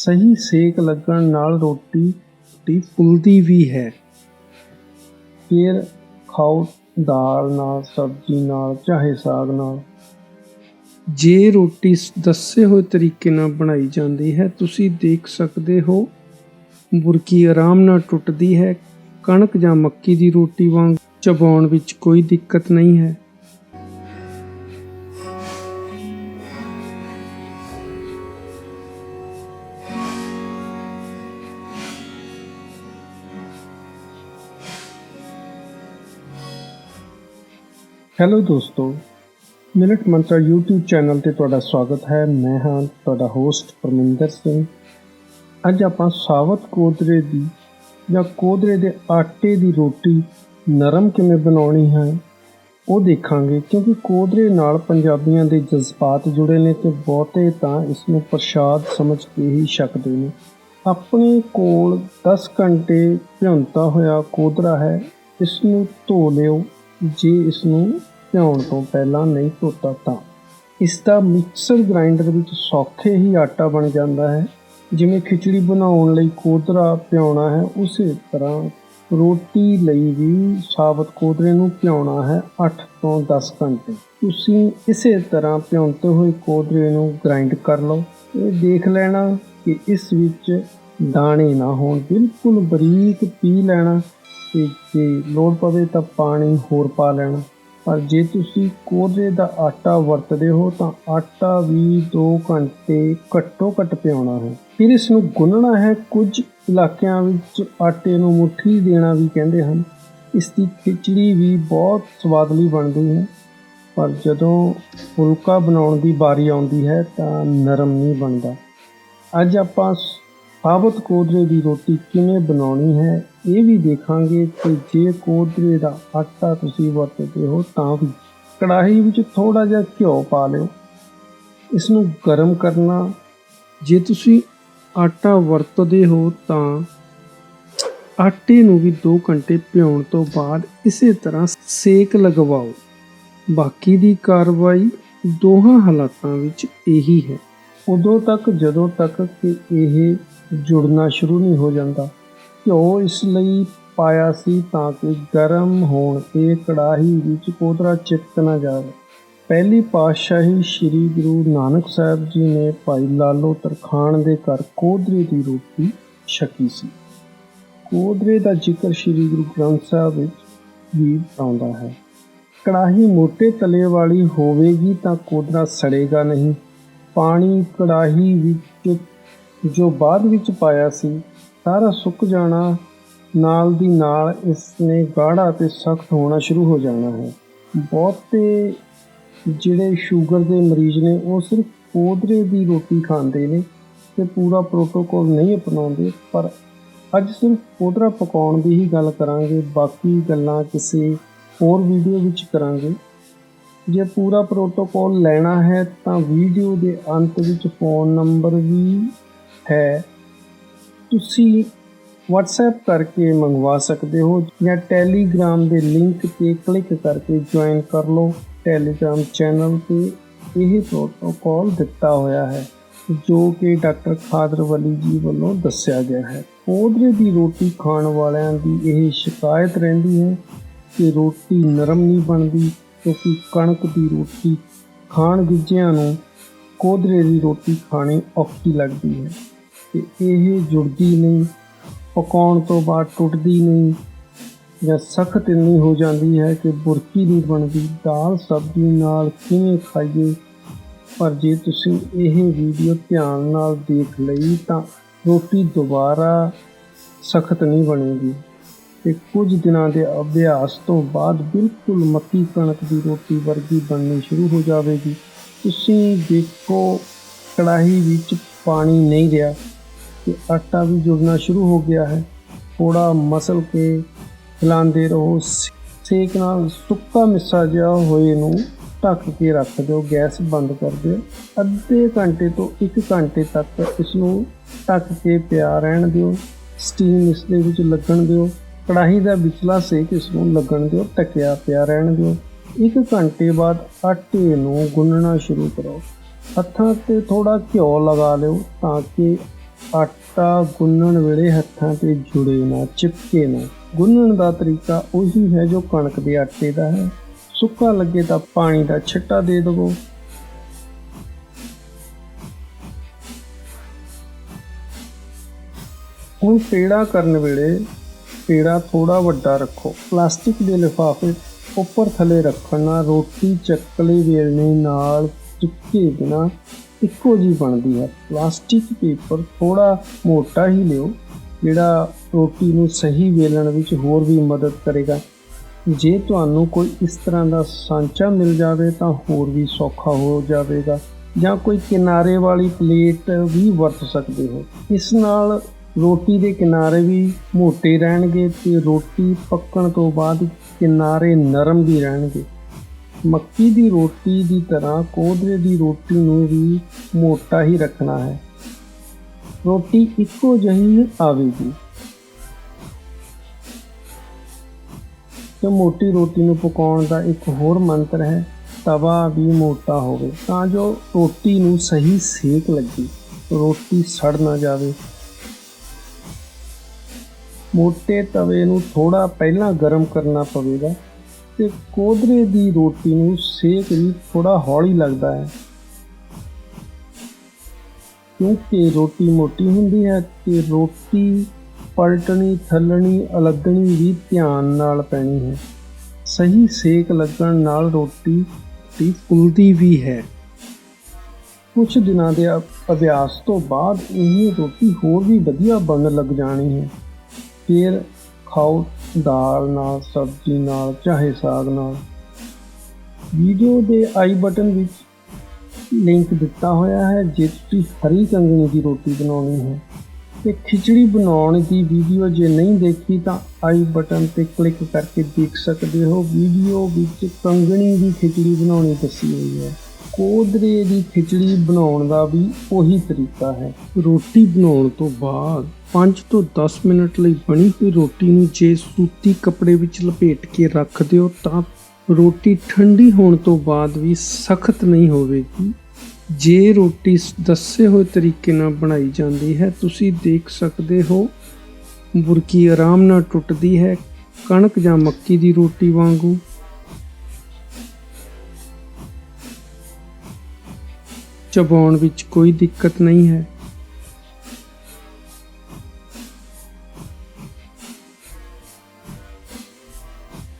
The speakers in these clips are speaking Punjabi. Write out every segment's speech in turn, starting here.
ਸਹੀ ਸੇਕ ਲੱਗਣ ਨਾਲ ਰੋਟੀ ਟੀ ਫੁੱਲਦੀ ਵੀ ਹੈ। ਫਿਰ ਖਾਓ ਦਾਲ ਨਾਲ, ਸਬਜ਼ੀ ਨਾਲ, ਚਾਹੇ ਸਾਗ ਨਾਲ। ਜੇ ਰੋਟੀ ਦੱਸੇ ਹੋਏ ਤਰੀਕੇ ਨਾਲ ਬਣਾਈ ਜਾਂਦੀ ਹੈ, ਤੁਸੀਂ ਦੇਖ ਸਕਦੇ ਹੋ, ਬੁਰਕੀ ਆਰਾਮ ਨਾਲ ਟੁੱਟਦੀ ਹੈ, ਕਣਕ ਜਾਂ ਮੱਕੀ ਦੀ ਰੋਟੀ ਵਾਂਗ ਚਬਾਉਣ ਵਿੱਚ ਕੋਈ ਦਿੱਕਤ ਨਹੀਂ ਹੈ। ਹੈਲੋ ਦੋਸਤੋ ਮਿਨਟ ਮੰਤਰਾ YouTube ਚੈਨਲ ਤੇ ਤੁਹਾਡਾ ਸਵਾਗਤ ਹੈ। ਮੈਂ ਹਾਂ ਤੁਹਾਡਾ ਹੋਸਟ ਪਰਮਿੰਦਰ ਸਿੰਘ। ਅੱਜ ਆਪਾਂ ਸਾਵਤ ਕੋਦਰੇ ਦੀ ਜਾਂ ਕੋਦਰੇ ਦੇ ਆਟੇ ਦੀ ਰੋਟੀ ਨਰਮ ਕਿਵੇਂ ਬਣਾਉਣੀ ਹੈ, ਉਹ ਦੇਖਾਂਗੇ। ਕਿਉਂਕਿ ਕੋਦਰੇ ਨਾਲ ਪੰਜਾਬੀਆਂ ਦੇ ਜਜ਼ਬਾਤ ਜੁੜੇ ਨੇ ਤੇ ਬਹੁਤੇ ਤਾਂ ਇਸ ਨੂੰ ਪ੍ਰਸ਼ਾਦ ਸਮਝ ਕੇ ਹੀ ਛਕਦੇ ਨੇ। ਆਪਣੇ ਕੋਲ 10 ਘੰਟੇ ਭਿਉਂਤਾ ਹੋਇਆ ਕੋਦਰਾ ਹੈ, ਇਸ ਨੂੰ ਧੋ ਲਿਓ। ਜੇ ਇਸ ਨੂੰ ਭਿਉਣ ਤੋਂ ਪਹਿਲਾਂ ਨਹੀਂ ਧੋਤਾ ਤਾਂ ਇਸ ਦਾ ਮਿਕਸਰ ਗ੍ਰਾਈਂਡਰ ਵਿੱਚ ਸੌਖੇ ਹੀ ਆਟਾ ਬਣ ਜਾਂਦਾ ਹੈ। ਜਿਵੇਂ ਖਿਚੜੀ ਬਣਾਉਣ ਲਈ ਕੋਦਰਾ ਪਿਉਣਾ ਹੈ, ਉਸੇ ਤਰ੍ਹਾਂ ਰੋਟੀ ਲਈ ਵੀ ਸਾਬਤ ਕੋਦਰੇ ਨੂੰ ਭਿਉਣਾ ਹੈ 8 ਤੋਂ 10 ਘੰਟੇ। ਤੁਸੀਂ ਇਸੇ ਤਰ੍ਹਾਂ ਭਿਉਂਤੇ ਹੋਏ ਕੋਦਰੇ ਨੂੰ ਗ੍ਰਾਈਂਡ ਕਰ ਲਓ। ਇਹ ਦੇਖ ਲੈਣਾ ਕਿ ਇਸ ਵਿੱਚ ਦਾਣੇ ਨਾ ਹੋਣ, ਬਿਲਕੁਲ ਬਰੀਕ ਪੀ ਲੈਣਾ। ਤੇ ਜੇ ਲੋੜ ਪਵੇ ਤਾਂ ਪਾਣੀ ਹੋਰ ਪਾ ਲੈਣਾ। ਪਰ ਜੇ ਤੁਸੀਂ ਕੋਦਰੇ ਦਾ ਆਟਾ ਵਰਤਦੇ ਹੋ ਤਾਂ ਆਟਾ ਵੀ 2 ਘੰਟੇ ਘੱਟੋ ਘੱਟ ਪਿਆਉਣਾ ਹੈ। ਫਿਰ ਇਸ ਨੂੰ ਗੁੰਨਣਾ ਹੈ। ਕੁਝ ਇਲਾਕਿਆਂ ਵਿੱਚ ਆਟੇ ਨੂੰ ਮੁੱਠੀ ਦੇਣਾ ਵੀ ਕਹਿੰਦੇ ਹਨ। ਇਸ ਦੀ ਖਿਚੜੀ ਵੀ ਬਹੁਤ ਸਵਾਦਲੀ ਬਣਦੀ ਹੈ। ਪਰ ਜਦੋਂ ਫੁਲਕਾ ਬਣਾਉਣ ਦੀ ਵਾਰੀ ਆਉਂਦੀ ਹੈ ਤਾਂ ਨਰਮ ਨਹੀਂ ਬਣਦਾ। ਅੱਜ ਆਪਾਂ ਸਾਬਤ ਕੋਦਰੇ ਦੀ ਰੋਟੀ ਕਿਵੇਂ ਬਣਾਉਣੀ ਹੈ, ਇਹ ਵੀ ਦੇਖਾਂਗੇ ਤੇ ਜੇ ਕੋਦਰੇ ਦਾ ਆਟਾ ਤੁਸੀਂ ਵਰਤਦੇ ਹੋ ਤਾਂ ਵੀ। ਕੜਾਹੀ ਵਿੱਚ ਥੋੜਾ ਜਿਹਾ ਘਿਓ ਪਾ ਲਿਓ। ਇਸ ਨੂੰ ਗਰਮ ਕਰਨਾ। ਜੇ ਤੁਸੀਂ ਆਟਾ ਵਰਤਦੇ ਹੋ ਤਾਂ ਆਟੇ ਨੂੰ ਵੀ 2 ਘੰਟੇ ਭਿਉਣ ਤੋਂ ਬਾਅਦ ਇਸੇ ਤਰ੍ਹਾਂ ਸੇਕ ਲਗਵਾਓ। ਬਾਕੀ ਦੀ ਕਾਰਵਾਈ ਦੋਹਾਂ ਹਾਲਾਤਾਂ ਵਿੱਚ ਇਹੀ ਹੈ। ਉਦੋਂ ਤੱਕ, ਜਦੋਂ ਤੱਕ ਕਿ ਇਹ ਜੁੜਨਾ ਸ਼ੁਰੂ ਨਹੀਂ ਹੋ ਜਾਂਦਾ, ਘਿਓ ਇਸ ਲਈ ਪਾਇਆ ਸੀ ਤਾਂ ਕਿ ਗਰਮ ਹੋਣ ਤੇ ਕੜਾਹੀ ਵਿੱਚ ਕੋਦਰਾ ਚਿਪਕ ਨਾ ਜਾਵੇ। ਪਹਿਲੀ ਪਾਤਸ਼ਾਹੀ ਸ੍ਰੀ ਗੁਰੂ ਨਾਨਕ ਸਾਹਿਬ ਜੀ ਨੇ ਭਾਈ ਲਾਲੋ ਤਰਖਾਣ ਦੇ ਘਰ ਕੋਦਰੇ ਦੀ ਰੋਟੀ ਛਕੀ ਸੀ। ਕੋਦਰੇ ਦਾ ਜ਼ਿਕਰ ਸ੍ਰੀ ਗੁਰੂ ਗ੍ਰੰਥ ਸਾਹਿਬ ਵਿੱਚ ਵੀ ਆਉਂਦਾ ਹੈ। ਕੜਾਹੀ ਮੋਟੇ ਤਲੇ ਵਾਲੀ ਹੋਵੇਗੀ ਤਾਂ ਕੋਦਰਾ ਸੜੇਗਾ ਨਹੀਂ। ਪਾਣੀ ਕੜਾਹੀ ਵਿੱਚ ਜੋ ਬਾਅਦ ਵਿੱਚ ਪਾਇਆ ਸੀ, ਸਾਰਾ ਸੁੱਕ ਜਾਣਾ, ਨਾਲ ਦੀ ਨਾਲ ਇਸ ਨੇ ਗਾੜਾ ਤੇ ਸਖਤ ਹੋਣਾ ਸ਼ੁਰੂ ਹੋ ਜਾਣਾ ਹੈ। ਬਹੁਤੇ ਜਿਹੜੇ ਸ਼ੂਗਰ ਦੇ ਮਰੀਜ਼ ਨੇ, ਉਹ ਸਿਰਫ ਕੋਦਰੇ ਦੀ ਰੋਟੀ ਖਾਂਦੇ ਨੇ ਤੇ ਪੂਰਾ ਪ੍ਰੋਟੋਕੋਲ ਨਹੀਂ ਅਪਣਾਉਂਦੇ, ਪਰ ਅੱਜ ਸਿਰਫ ਕੋਦਰਾ ਪਕਾਉਣ ਦੀ ਹੀ ਗੱਲ ਕਰਾਂਗੇ, ਬਾਕੀ ਗੱਲਾਂ ਕਿਸੇ ਹੋਰ ਵੀਡੀਓ ਵਿੱਚ ਕਰਾਂਗੇ। ਜੇ ਪੂਰਾ ਪ੍ਰੋਟੋਕੋਲ ਲੈਣਾ ਹੈ, ਤਾਂ ਵੀਡੀਓ ਦੇ ਅੰਤ ਵਿੱਚ ਫੋਨ ਨੰਬਰ ਵੀ ਹੈ। ਤੁਸੀਂ WhatsApp ਕਰਕੇ ਮੰਗਵਾ ਸਕਦੇ ਹੋ ਜਾਂ Telegram ਦੇ ਲਿੰਕ ਤੇ ਕਲਿੱਕ ਕਰਕੇ ਜੁਆਇਨ ਕਰ ਲਓ। Telegram ਚੈਨਲ ਤੇ ਇਹ ਪ੍ਰੋਟੋਕੋਲ ਦਿੱਤਾ ਹੋਇਆ ਹੈ, ਜੋ ਕਿ ਡਾਕਟਰ ਖਾਦਰ ਵਲੀ ਜੀ ਵੱਲੋਂ ਦੱਸਿਆ ਗਿਆ ਹੈ। ਕੋਦਰੇ ਦੀ ਰੋਟੀ ਖਾਣ ਵਾਲਿਆਂ ਦੀ ਇਹ ਸ਼ਿਕਾਇਤ ਰਹਿੰਦੀ ਹੈ ਕਿ ਰੋਟੀ ਨਰਮ ਨਹੀਂ ਬਣਦੀ। ਕਿਉਂਕਿ ਕਣਕ ਦੀ ਰੋਟੀ ਖਾਣ ਗਿੱਜਿਆਂ ਨੂੰ ਕੋਦਰੇ ਦੀ ਰੋਟੀ ਖਾਣੀ ਔਖੀ ਲੱਗਦੀ ਹੈ ਤੇ ਇਹ ਜੁੜਦੀ ਨਹੀਂ, ਪਕਾਉਣ ਤੋਂ ਬਾਅਦ ਟੁੱਟਦੀ ਨਹੀਂ ਜਾਂ ਸਖਤ ਇੰਨੀ ਹੋ ਜਾਂਦੀ ਹੈ ਕਿ ਬੁਰਕੀ ਨਹੀਂ ਬਣਦੀ ਦਾਲ ਸਬਜ਼ੀ ਨਾਲ ਕਿਵੇਂ ਖਾਈਏ। ਪਰ ਜੇ ਤੁਸੀਂ ਇਹ ਵੀਡੀਓ ਧਿਆਨ ਨਾਲ ਦੇਖ ਲਈ ਤਾਂ ਰੋਟੀ ਦੁਬਾਰਾ ਸਖਤ ਨਹੀਂ ਬਣੇਗੀ। ਤੇ ਕੁਝ ਦਿਨਾਂ ਦੇ ਅਭਿਆਸ ਤੋਂ ਬਾਅਦ ਬਿਲਕੁਲ ਮੱਕੀ ਕਣਕ ਦੀ ਰੋਟੀ ਵਰਗੀ ਬਣਨੀ ਸ਼ੁਰੂ ਹੋ ਜਾਵੇਗੀ। ਤੁਸੀਂ ਦੇਖੋ, ਕੜਾਹੀ ਵਿੱਚ ਪਾਣੀ ਨਹੀਂ ਰਿਹਾ ਤੇ ਆਟਾ ਵੀ ਜੁੜਨਾ ਸ਼ੁਰੂ ਹੋ ਗਿਆ ਹੈ। ਥੋੜਾ ਮਸਲ ਕੇ ਹਿਲਾਉਂਦੇ ਰਹੋ। ਸੇਕ ਨਾਲ ਸੁੱਕਾ ਮਿੱਸਾ ਜਿਹਾ ਹੋਏ ਨੂੰ ਢੱਕ ਕੇ ਰੱਖ ਦਿਓ। ਗੈਸ ਬੰਦ ਕਰ ਦਿਓ। ਅੱਧੇ ਘੰਟੇ ਤੋਂ 1 ਘੰਟੇ ਤੱਕ ਇਸ ਨੂੰ ਢੱਕ ਕੇ ਪਿਆ ਰਹਿਣ ਦਿਓ। ਸਟੀਮ ਇਸ ਦੇ ਵਿੱਚ ਲੱਗਣ ਦਿਓ। ਕੜਾਹੀ ਦਾ ਵਿਚਲਾ ਸੇਕ ਇਸ ਨੂੰ ਲੱਗਣ ਦਿਓ ਟਕਿਆ ਪਿਆ ਰਹਿਣ ਦਿਓ। 1 ਘੰਟੇ ਬਾਅਦ ਆਟੇ ਨੂੰ ਗੁੰਨਣਾ ਸ਼ੁਰੂ ਕਰੋ। ਹੱਥਾਂ ਤੇ ਥੋੜਾ ਘਿਓ ਲਗਾ ਲਿਓ ਤਾਂ ਕਿ ਆਟਾ ਗੁੰਨਣ ਵੇਲੇ ਹੱਥਾਂ ਤੇ ਜੁੜੇ ਨਾ, ਚਿਪਕੇ ਨਾ। ਗੁੰਨਣ ਦਾ ਤਰੀਕਾ ਉਹੀ ਹੈ ਜੋ ਕਣਕ ਦੇ ਆਟੇ ਦਾ ਹੈ। ਸੁੱਕਾ ਲੱਗੇ ਤਾਂ ਪਾਣੀ ਦਾ ਛਿੱਟਾ ਦੇ ਦੇਵੋ। ਹੁਣ ਪੇੜਾ ਕਰਨ ਵੇਲੇ ਪੇੜਾ ਥੋੜਾ ਵੱਡਾ ਰੱਖੋ। ਪਲਾਸਟਿਕ ਦੇ ਲਿਫਾਫੇ ਉੱਪਰ ਥੱਲੇ ਰੱਖਣ ਨਾਲ ਰੋਟੀ ਚੱਕਲੇ ਵੇਲਣੇ ਨਾਲ ਚਿਪਕੇ ਬਿਨਾ ਇੱਕੋ ਜੀ ਬਣਦੀ ਹੈ। ਪਲਾਸਟਿਕ ਪੇਪਰ ਥੋੜਾ ਮੋਟਾ ਹੀ ਲਿਓ, ਜਿਹੜਾ ਰੋਟੀ ਨੂੰ ਸਹੀ ਵੇਲਣ ਵਿੱਚ ਹੋਰ ਵੀ ਮਦਦ ਕਰੇਗਾ। ਜੇ ਤੁਹਾਨੂੰ ਕੋਈ ਇਸ ਤਰ੍ਹਾਂ ਦਾ ਸਾਂਚਾ ਮਿਲ ਜਾਵੇ ਤਾਂ ਹੋਰ ਵੀ ਸੌਖਾ ਹੋ ਜਾਵੇਗਾ, ਜਾਂ ਕੋਈ ਕਿਨਾਰੇ ਵਾਲੀ ਪਲੇਟ ਵੀ ਵਰਤ ਸਕਦੇ ਹੋ। ਇਸ ਨਾਲ ਰੋਟੀ ਦੇ ਕਿਨਾਰੇ ਵੀ ਮੋਟੇ ਰਹਿਣਗੇ ਤੇ ਰੋਟੀ ਪੱਕਣ ਤੋਂ ਬਾਅਦ ਕਿਨਾਰੇ ਨਰਮ ਵੀ ਰਹਿਣਗੇ। ਮੱਕੀ ਦੀ ਰੋਟੀ ਦੀ ਤਰ੍ਹਾਂ ਕੋਦਰੇ ਦੀ ਰੋਟੀ ਨੂੰ ਵੀ ਮੋਟਾ ਹੀ ਰੱਖਣਾ ਹੈ। ਰੋਟੀ ਇੱਕੋ ਜਿਹੀ ਆਵੇਗੀ। ਤੇ ਮੋਟੀ ਰੋਟੀ ਨੂੰ ਪਕਾਉਣ ਦਾ ਇੱਕ ਹੋਰ ਮੰਤਰ ਹੈ, ਤਵਾ ਵੀ ਮੋਟਾ ਹੋਵੇ ਤਾਂ ਜੋ ਰੋਟੀ ਨੂੰ ਸਹੀ ਸੇਕ ਲੱਗੇ। ਰੋਟੀ ਸੜ ਨਾ ਜਾਵੇ। ਮੋਟੇ ਤਵੇ ਨੂੰ ਥੋੜਾ ਪਹਿਲਾਂ ਗਰਮ ਕਰਨਾ ਪਵੇਗਾ ਤੇ ਕੋਦਰੇ ਦੀ ਰੋਟੀ ਨੂੰ ਸੇਕ ਵੀ ਥੋੜਾ ਹੌਲੀ ਲੱਗਦਾ ਹੈ। ਕਿਉਂਕਿ ਰੋਟੀ ਮੋਟੀ ਹੁੰਦੀ ਹੈ ਤੇ ਰੋਟੀ ਪਲਟਣੀ, ਥੱਲਣੀ, ਅਲੱਗਣੀ ਵੀ ਧਿਆਨ ਨਾਲ ਪੈਣੀ ਹੈ। ਸਹੀ ਸੇਕ ਲੱਗਣ ਨਾਲ ਰੋਟੀ ਦੀ ਫੁੱਲਦੀ ਵੀ ਹੈ। ਕੁਝ ਦਿਨਾਂ ਦੇ ਅਭਿਆਸ ਤੋਂ ਬਾਅਦ ਇਹ ਰੋਟੀ ਹੋਰ ਵੀ ਵਧੀਆ ਬਣਨ ਲੱਗ ਜਾਣੀ ਹੈ। ਫਿਰ ਖਾਓ ਦਾਲ ਨਾਲ, ਸਬਜ਼ੀ ਨਾਲ, ਚਾਹੇ ਸਾਗ ਨਾਲ। ਵੀਡੀਓ ਦੇ ਆਈ ਬਟਨ ਵਿੱਚ ਲਿੰਕ ਦਿੱਤਾ ਹੋਇਆ ਹੈ ਜੇ ਤੁਸੀਂ ਹਰੀ ਕੰਗਣੀ ਦੀ ਰੋਟੀ ਬਣਾਉਣੀ ਹੈ। ਤੇ ਖਿਚੜੀ ਬਣਾਉਣ ਦੀ ਵੀਡੀਓ ਜੇ ਨਹੀਂ ਦੇਖੀ ਤਾਂ ਆਈ ਬਟਨ ਤੇ ਕਲਿੱਕ ਕਰਕੇ ਦੇਖ ਸਕਦੇ ਹੋ। ਵੀਡੀਓ ਵਿੱਚ ਕੰਗਣੀ ਦੀ ਖਿਚੜੀ ਬਣਾਉਣੀ ਦੱਸੀ ਹੋਈ ਹੈ। ਕੋਦਰੇ ਦੀ ਖਿਚੜੀ ਬਣਾਉਣ ਦਾ ਵੀ ਉਹੀ ਤਰੀਕਾ ਹੈ। ਰੋਟੀ ਬਣਾਉਣ ਤੋਂ ਬਾਅਦ 5 ਤੋਂ 10 ਮਿੰਟ ਲਈ ਬਣੀ ਹੋਈ ਰੋਟੀ ਨੂੰ ਜੇ ਸੂਤੀ ਕੱਪੜੇ ਵਿੱਚ ਲਪੇਟ ਕੇ ਰੱਖ ਦਿਓ ਤਾਂ ਰੋਟੀ ਠੰਡੀ ਹੋਣ ਤੋਂ ਬਾਅਦ ਵੀ ਸਖਤ ਨਹੀਂ ਹੋਵੇਗੀ। ਜੇ ਰੋਟੀ ਦੱਸੇ ਹੋਏ ਤਰੀਕੇ ਨਾਲ ਬਣਾਈ ਜਾਂਦੀ ਹੈ, ਤੁਸੀਂ ਦੇਖ ਸਕਦੇ ਹੋ ਬੁਰਕੀ ਆਰਾਮ ਨਾਲ ਟੁੱਟਦੀ ਹੈ, ਕਣਕ ਜਾਂ ਮੱਕੀ ਦੀ ਰੋਟੀ ਵਾਂਗੂ। ਚਬਾਉਣ ਵਿੱਚ ਕੋਈ ਦਿੱਕਤ ਨਹੀਂ ਹੈ।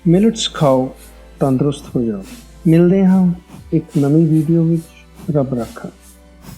ਮਿਲਟਸ ਖਾਓ, ਤੰਦਰੁਸਤ ਹੋ ਜਾਓ। ਮਿਲਦੇ ਹਾਂ ਇੱਕ ਨਵੀਂ ਵੀਡੀਓ ਵਿੱਚ। ਰੱਬ ਰੱਖਾ।